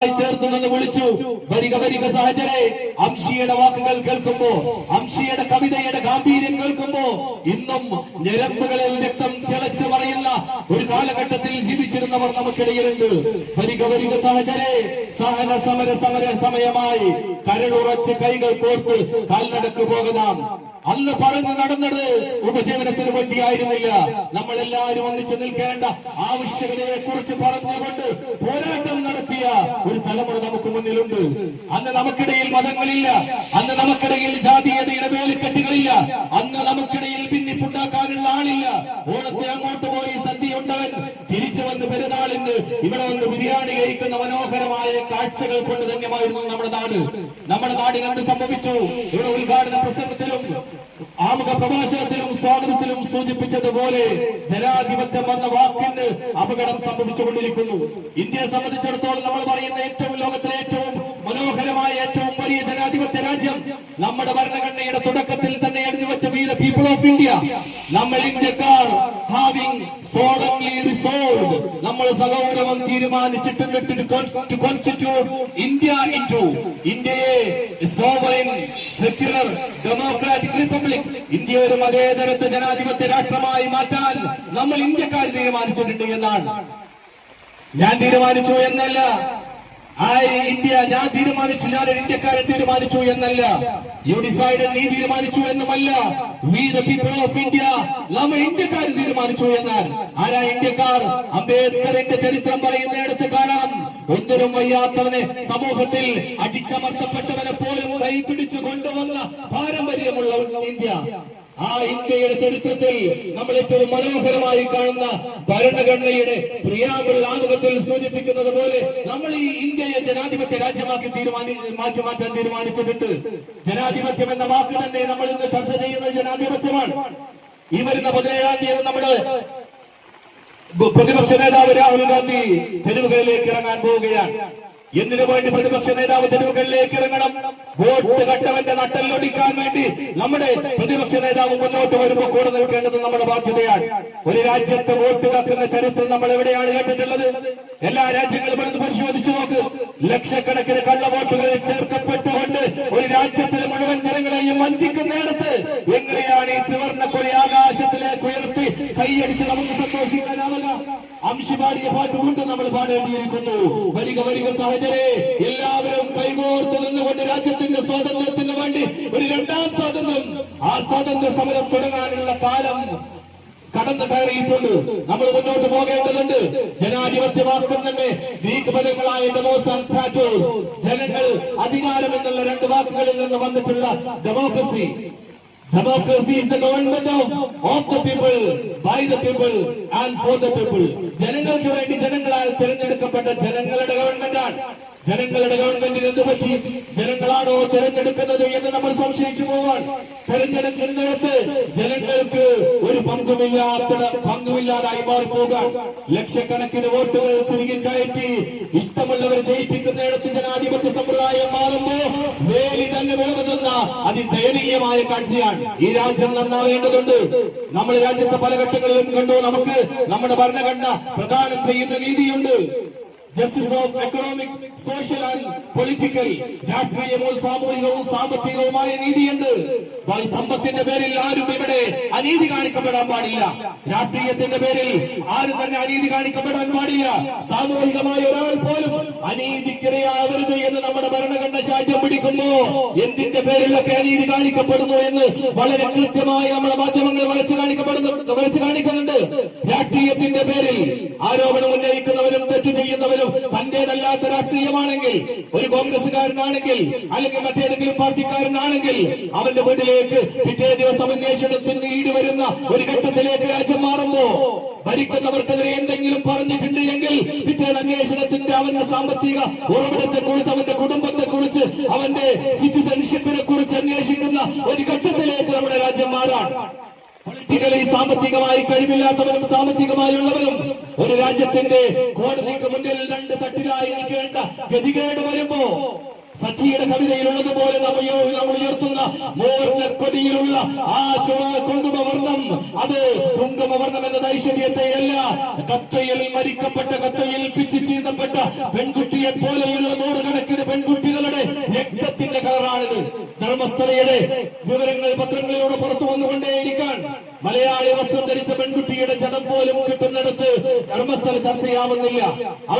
ചേർത്ത് നിന്ന് വിളിച്ചു. വരിക വരിക സഹചരെ അംശിയുടെ വാക്കുകൾ കേൾക്കുമ്പോ അംശിയുടെ കവിതയുടെ ഗാംഭീര്യം കേൾക്കുമ്പോ ഇന്നും ഞരമ്പുകളിൽ രക്തം തിളച്ചു പറയുന്ന ഒരു കാലഘട്ടത്തിൽ ജീവിച്ചിരുന്നവർ നമുക്കിടയിലുണ്ട്. വരിക വരിക സഹചരെ സഹന സമര സമര സമയമായി കരളുറച്ച് കൈകൾ കോർത്ത് കാൽനടക്ക് പോകലാം അന്ന് പറഞ്ഞു നടന്നത് ഉപജീവനത്തിന് വേണ്ടിയായിരുന്നില്ല. നമ്മളെല്ലാവരും ഒന്നിച്ചു നിൽക്കേണ്ട ആവശ്യകതയെ കുറിച്ച് പറഞ്ഞുകൊണ്ട് പോരാട്ടം നടത്തിയ ഒരു തലമുറ നമുക്ക് മുന്നിലുണ്ട്. അന്ന് നമുക്കിടയിൽ മതങ്ങളില്ല. അന്ന് നമുക്കിടയിൽ ജാതീയതയുടെ ഓണത്തിന് അങ്ങോട്ട് പോയി സദ്യയുണ്ടവൻ തിരിച്ചു വന്ന് പെരുന്നാളിന് ഇവിടെ വന്ന് ബിരിയാണി കഴിക്കുന്ന മനോഹരമായ കാഴ്ചകൾ കൊണ്ട് തന്നെയായിരുന്നു നമ്മുടെ നാട്. നമ്മുടെ നാടിന് എന്ത് സംഭവിച്ചു? ഇവിടെ ഉദ്ഘാടന പ്രസംഗത്തിലും ആമുഖ പ്രഭാഷണത്തിലും സ്വാഗതത്തിലും സൂചിപ്പിച്ചതുപോലെ ജനാധിപത്യം എന്ന വാക്കിന് അപകടം സംഭവിച്ചുകൊണ്ടിരിക്കുന്നു ഇന്ത്യയെ സംബന്ധിച്ചിടത്തോളം നമ്മൾ പറയുന്ന ഏറ്റവും ലോകത്തിലെ ഏറ്റവും മനോഹരമായ ഏറ്റവും വലിയ ജനാധിപത്യ രാജ്യം നമ്മുടെ ഭരണഘടനയുടെ തുടക്കത്തിൽ തന്നെ എഴുതി വെച്ച വീര people of India. നമ്മൾ ഇന്ത്യക്കാർ ഹാവിംഗ് സോളംലി റിസോൾവ് നമ്മൾ സഗൗരവം തീരുമാനിച്ചിട്ടുണ്ട് ടു കോൺസ്റ്റിറ്റ്യൂട്ട് ഇന്ത്യ ഇന്റു ഇന്ത്യയെ sovereign secular democratic republic India ഒരു മതേതരത്വ ജനാധിപത്യ രാഷ്ട്രമായി മാറ്റാൻ നമ്മൾ ഇന്ത്യക്കാർ തീരുമാനിച്ചിട്ടുണ്ട് എന്നാണ്. ഞാൻ തീരുമാനിച്ചു എന്നല്ല. ഐ ഇന്ത്യ ഞാൻ തീരുമാനിച്ചു ഞാൻ ഒരു ഇന്ത്യക്കാരൻ തീരുമാനിച്ചു എന്നല്ല. യു ഡിസൈഡ് നീ തീരുമാനിച്ചു എന്നുമല്ല. We the people of India നമ്മ ഇന്ത്യക്കാർ തീരുമാനിച്ചു എന്നാൽ. ആരാ ഇന്ത്യക്കാർ? അംബേദ്കറിന്റെ ചരിത്രം പറയുന്നിടത്ത് കാണാം ഒന്നിനും വയ്യാത്തവനെ സമൂഹത്തിൽ അടിച്ചമർത്തപ്പെട്ടവനെ പോലും കൈപിടിച്ചു കൊണ്ടുവന്ന പാരമ്പര്യമുള്ള ഇന്ത്യ. ആ ഇന്ത്യയുടെ ചരിത്രത്തിൽ നമ്മൾ ഏറ്റവും മനോഹരമായി കാണുന്ന ഭരണഘടനയുടെ പ്രിയാബിൾ ആമുഖത്തിൽ സൂചിപ്പിക്കുന്നത് പോലെ നമ്മൾ ഈ ഇന്ത്യയെ ജനാധിപത്യ രാജ്യമാക്കി തീരുമാനി മാറ്റി മാറ്റാൻ തീരുമാനിച്ചിട്ടുണ്ട്. ജനാധിപത്യം എന്ന വാക്ക് തന്നെ നമ്മൾ ഇന്ന് ചർച്ച ചെയ്യുന്ന ജനാധിപത്യമാണ്. ഈ വരുന്ന പതിനേഴാം തീയതി നമ്മൾ പ്രതിപക്ഷ നേതാവ് രാഹുൽ ഗാന്ധി തെരുവുകളിലേക്ക് ഇറങ്ങാൻ പോവുകയാണ്. എന്തിനു വേണ്ടി പ്രതിപക്ഷ നേതാവ് തെരുവുകളിലേക്ക് ഇറങ്ങണം? വോട്ട് കട്ടവന്റെ നട്ടല്ലൊടിക്കാൻ വേണ്ടി നമ്മുടെ പ്രതിപക്ഷ നേതാവ് മുന്നോട്ട് വരുമ്പോൾ കൂടെ നിൽക്കേണ്ടത് നമ്മുടെ ബാധ്യതയാണ്. ഒരു രാജ്യത്തെ വോട്ട് കക്കുന്ന ചരിത്രം നമ്മൾ എവിടെയാണ് കേട്ടിട്ടുള്ളത്? എല്ലാ രാജ്യങ്ങളും എടുത്ത് പരിശോധിച്ചു നോക്ക്. ലക്ഷക്കണക്കിന് കള്ളവോട്ടുകൾ ചേർക്കപ്പെട്ടുകൊണ്ട് ഒരു രാജ്യത്തിലെ മുഴുവൻ ജനങ്ങളെയും വഞ്ചിക്കുന്നിടത്ത് എങ്ങനെയാണ് ഈ ത്രിവർണക്കൊടി ആകാശത്തിലേക്ക് ഉയർത്തി കൈയടിച്ച് നമുക്ക് സന്തോഷിക്കാനാവുക? അംശിപാടിയ പാട്ടുകൊണ്ട് നമ്മൾ പാടേണ്ടിയിരിക്കുന്നു. വരിക വരിക സാഹചര്യ എല്ലാവരും കൈകോർത്ത് നിന്നുകൊണ്ട് രാജ്യത്തിന്റെ സ്വാതന്ത്ര്യത്തിന് വേണ്ടി ഒരു രണ്ടാം സ്വാതന്ത്ര്യം. ആ സ്വാതന്ത്ര്യ സമരം തുടങ്ങാനുള്ള കാലം കടന്നു കയറിയിട്ടുണ്ട്. നമ്മൾ മുന്നോട്ട് പോകേണ്ടതുണ്ട്. ജനാധിപത്യ വാക്കും തന്നെ ഡെമോസ് ജനങ്ങൾ അധികാരം എന്നുള്ള രണ്ട് വാക്കുകളിൽ നിന്ന് വന്നിട്ടുള്ള democracy democracy is the government of the people by the people and for the people. ജനങ്ങൾക്ക് വേണ്ടി ജനങ്ങളാൽ തിരഞ്ഞെടുക്കപ്പെട്ട ജനങ്ങളുടെ ഗവൺമെന്റാണ് ജനങ്ങളുടെ ഗവൺമെന്റിന് എന്ത് പറ്റി? ജനങ്ങളാണോ തെരഞ്ഞെടുക്കുന്നത് എന്ന് നമ്മൾ സംശയിച്ചു പോവാൻ. തെരഞ്ഞെടുക്കുന്നിടത്ത് ജനങ്ങൾക്ക് ഒരു പങ്കുമില്ലാത്ത പങ്കുമില്ലാതായി മാറിപ്പോകാൻ ലക്ഷക്കണക്കിന് വോട്ടുകൾ തിരികെ കയറ്റി ഇഷ്ടമുള്ളവർ ജയിപ്പിക്കുന്നിടത്ത് ജനാധിപത്യ സമ്പ്രദായം മാറുമ്പോ വേലി തന്നെ വേണമെന്ന അതിദയനീയമായ കാഴ്ചയാണ് ഈ രാജ്യം നന്നാവേണ്ടതുണ്ട്. നമ്മൾ രാജ്യത്തെ പല ഘട്ടങ്ങളിലും കണ്ടു നമുക്ക് നമ്മുടെ ഭരണഘടന പ്രദാനം ചെയ്യുന്ന നീതിയുണ്ട് justice of economic social and political രാഷ്ട്രീയവും സാമൂഹികവും സാമ്പത്തികവുമായ നീതിയുണ്ട്. സമ്പത്തിന്റെ പേരിൽ ആരും ഇവിടെ അനീതി കാണിക്കപ്പെടാൻ പാടില്ല. രാഷ്ട്രീയത്തിന്റെ പേരിൽ ആരും തന്നെ അനീതി കാണിക്കപ്പെടാൻ പാടില്ല. സാമൂഹികമായ ഒരാൾ പോലും അനീതിക്കിരയാവരുത് എന്ന് നമ്മുടെ ഭരണഘടന ശാഠ്യം പിടിക്കുമ്പോ എന്തിന്റെ പേരിലൊക്കെ അനീതി കാണിക്കപ്പെടുന്നു എന്ന് വളരെ കൃത്യമായി നമ്മുടെ മാധ്യമങ്ങൾ വരച്ചു കാണിക്കപ്പെടുന്നു വരച്ചു കാണിക്കുന്നുണ്ട്. രാഷ്ട്രീയത്തിന്റെ പേരിൽ ആരോപണം ഉന്നയിക്കുന്നവരും തെറ്റ് ചെയ്യുന്നവരും തന്റേതല്ലാത്ത രാഷ്ട്രീയമാണെങ്കിൽ ഒരു കോൺഗ്രസുകാരനാണെങ്കിൽ അല്ലെങ്കിൽ മറ്റേതെങ്കിലും പാർട്ടിക്കാരനാണെങ്കിൽ അവന്റെ വീട്ടിലേക്ക് പിറ്റേ ദിവസം അന്വേഷണത്തിന് ഈട് വരുന്ന ഒരു ഘട്ടത്തിലേക്ക് രാജ്യം മാറുമ്പോ ഭരിക്കുന്നവർക്കെതിരെ എന്തെങ്കിലും പറഞ്ഞിട്ടുണ്ട് എങ്കിൽ പിറ്റേ അന്വേഷണത്തിന്റെ അവന്റെ സാമ്പത്തിക ഉറവിടത്തെ കുറിച്ച് അവന്റെ കുടുംബത്തെ കുറിച്ച് അവന്റെ സിറ്റിസൺഷിപ്പിനെ കുറിച്ച് അന്വേഷിക്കുന്ന ഒരു ഘട്ടത്തിലേക്ക് നമ്മുടെ രാജ്യം മാറാൻ. പൊളിറ്റിക്കലി സാമ്പത്തികമായി കഴിവില്ലാത്തവരും സാമ്പത്തികമായുള്ളവരും ഒരു രാജ്യത്തിന്റെ കോടതിക്ക് മുന്നിൽ രണ്ട് തട്ടിലായി നിൽക്കേണ്ട ഗതികേട് വരുമ്പോ സച്ചിയുടെ കവിതയിലുള്ളതുപോലെ പോലെ നമ്മയോ നമ്മൾ ഉയർത്തുന്ന മോർലക്കൊടിയിലുള്ള ആ കുങ്കുമവർണം. അത് കുങ്കുമവർണം എന്നത് ഐശ്വര്യത്തെയല്ല കത്തയിൽ മരിക്കപ്പെട്ട കത്തയിൽ പിച്ചു ചീന്തപ്പെട്ട പെൺകുട്ടിയെ പോലെയുള്ള നൂറുകണക്കിന് പെൺകുട്ടികളുടെ രക്തത്തിന്റെ കളറാണിത്. ധർമ്മസ്ഥലയുടെ വിവരങ്ങൾ പത്രങ്ങളിലൂടെ പുറത്തു മലയാളി വസ്ത്രം ധരിച്ച പെൺകുട്ടിയുടെ ജടം പോലും കിട്ടുന്നിടത്ത് ധർമ്മസ്ഥല ചർച്ചയാവുന്നില്ല അവിടെ